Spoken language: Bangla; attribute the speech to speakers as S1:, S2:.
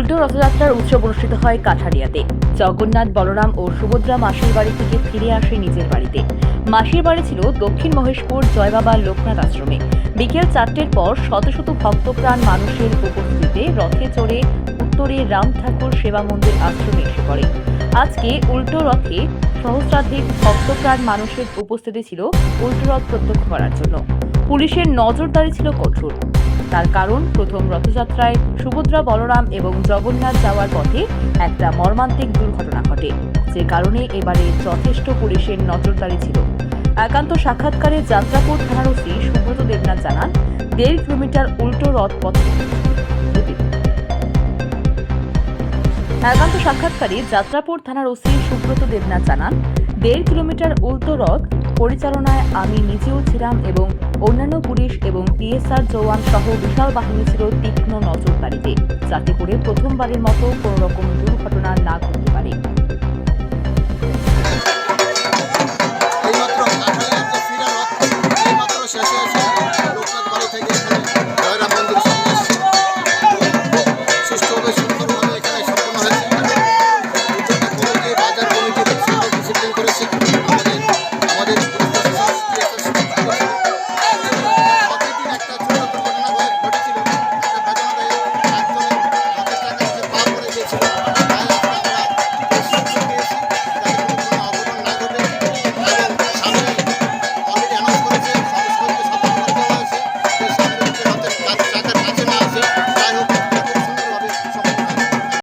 S1: উল্টো রথযাত্রার উৎসব অনুষ্ঠিত হয় কাঠারিয়াতে। জগন্নাথ, বলরাম ও সুভদ্রা মাসির বাড়ি থেকে ফিরে আসে নিজের বাড়িতে। মাসির বাড়ি ছিল দক্ষিণ মহেশপুর জয়বাবা লোকনাথ আশ্রমে। বিকেল চারটের পর শত শত ভক্তপ্রাণ মানুষের উপস্থিতিতে রথে চড়ে উত্তরে রাম ঠাকুর সেবা মন্দির আশ্রমে এসে পড়ে। আজকে উল্টো রথে সহস্রাধিক ভক্তপ্রাণ মানুষের উপস্থিতি ছিল উল্টো রথ প্রত্যক্ষ করার জন্য। পুলিশের নজরদারি ছিল কঠোর। তার কারণ প্রথম রথযাত্রায় সুভদ্রা, বলরাম এবং জগন্নাথ যাওয়ার পথে একটা মর্মান্তিক দুর্ঘটনা ঘটে। যে কারণে এবারে যথেষ্ট পুলিশের নজরদারি ছিল। একান্ত সাক্ষাৎকারে যাত্রাপুর থানার ওসি সুব্রত দেবনাথ জানান, দেড় কিলোমিটার উল্টো রথ পথ। একান্ত সাক্ষাৎকারে যাত্রাপুর থানার ওসি সুব্রত দেবনাথ জানান দেড় কিলোমিটার উল্টো রথ পরিচালনায় আমি নিজেও ছিলাম এবং অন্যান্য পুলিশ এবং পিএসআর জওয়ান সহ বিশাল বাহিনী ছিল তীক্ষ্ণ নজরদারিতে। যাতে করে প্রথমবারের মতো কোনো রকম দুর্ঘটনা